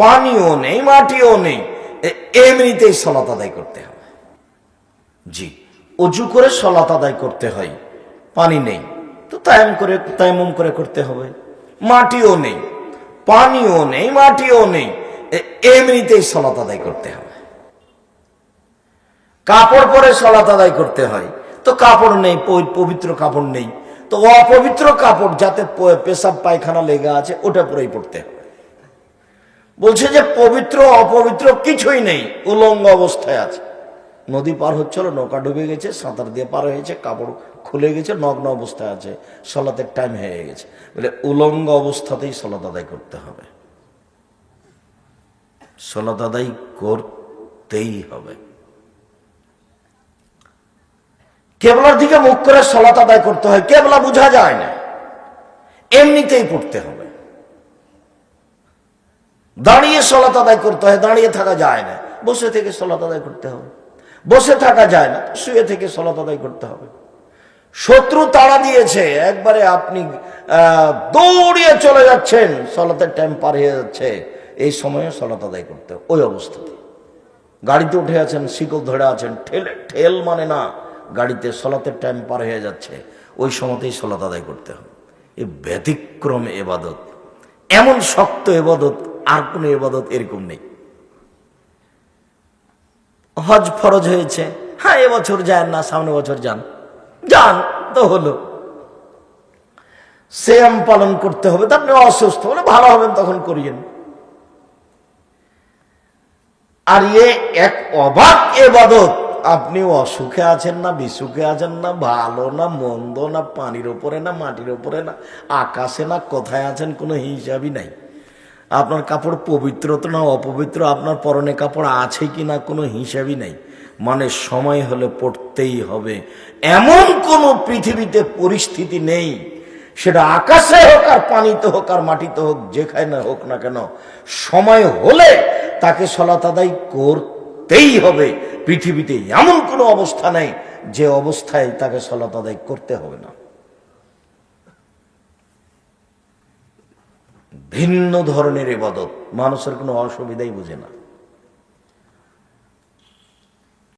পানিও নেই, মাটিও নেই। এমনিতেই সলাত আদায় করতে হবে জি, অজু করে সলাত আদায় করতে হয়। পানি নেই, তো তায়াম করে তায়ামুম করে করতে হবে। মাটিও নেই, পানিও নেই, মাটিও নেই। এমনিতেই সলাত আদায় করতে হবে। কাপড় পরে সলাত আদায় করতে হয়, তো কাপড় নেই পবিত্র কাপড় নেই। তো অপবিত্র কাপড় যাতে পেশাব, পায়খানা, লেগে আছে ওটা পরেই পড়তে হবে বলছে যে পবিত্র, অপবিত্র কিছুই নেই, উলঙ্গ অবস্থায় আছে। নদী পার হচ্ছিল, নৌকা ডুবে গেছে, সাঁতার দিয়ে পার হয়েছে, কাপড় খুলে গেছে, নগ্ন অবস্থায় আছে, সলাতের টাইম হয়ে গেছে। বলে, উলঙ্গ অবস্থাতেই সলাত আদায় করতে হবে। সলাত আদায় করতেই হবে। কেবলার দিকে মুখ করে সলাত আদায় করতে হয়, কেবলা বোঝা যায় না। এমনিতেই পড়তে হবে। দাঁড়িয়ে সলাত আদায় করতে হয়, দাঁড়িয়ে থাকা যায় না। বসে থেকে সলাত আদায় করতে হবে। বসে থাকা যায় না, শুয়ে থেকে সলাত আদায় করতে হবে। শত্রু তাড়া দিয়েছে, একবারে আপনি দৌড়িয়ে চলে যাচ্ছেন, সলাতের টাইম পার হয়ে যাচ্ছে। এই সময়ে সলাত আদায় করতে হবে, ওই অবস্থাতে। গাড়িতে উঠে আছেন, শিকল ধরে আছেন, ঠেলে, ঠেল মানে না, গাড়িতে সলাতের টাইম পার হয়ে যাচ্ছে, ওই সময়তেই সলাত আদায় করতে হবে। এই ব্যতিক্রম এবাদত, এমন শক্ত এবাদত আর কোনো এবাদত এরকম নেই। হজ ফরজ হয়েছে হ্যাঁ এবছর যান না, সামনে বছর যান। যান, তো হলো। সেম পালন করতে হবে, তা আপনি অসুস্থ হলে ভালো হবেন তখন করিয়েন। আর এ এক অবাক এবাদত আপনি অসুখে আছেন না, বিসুখে আছেন না, ভালো না, মন্দ না, পানির ওপরে না, মাটির ওপরে না, আকাশে না, কোথায় আছেন, কোনো হিসাবই নাই। আপনার কাপড় পবিত্র তো না অপবিত্র? আপনার পরনে কাপড় আছে কি না কোনো হিসাবই নাই। মানে সময় হলে পড়তেই হবে। এমন কোনো পৃথিবীতে পরিস্থিতি নেই। সেটা আকাশে হোক আর পানিতে হোক আর মাটিতে হোক, যেখানে হোক না কেন, সময় হলে তাকে সলাত আদায় করতেই হবে। পৃথিবীতে এমন কোনো অবস্থা নেই যে অবস্থায় তাকে সলাত আদায় করতে হবে না। ভিন্ন ধরনের এবাদত মানুষের কোনো অসুবিধাই বুঝে না।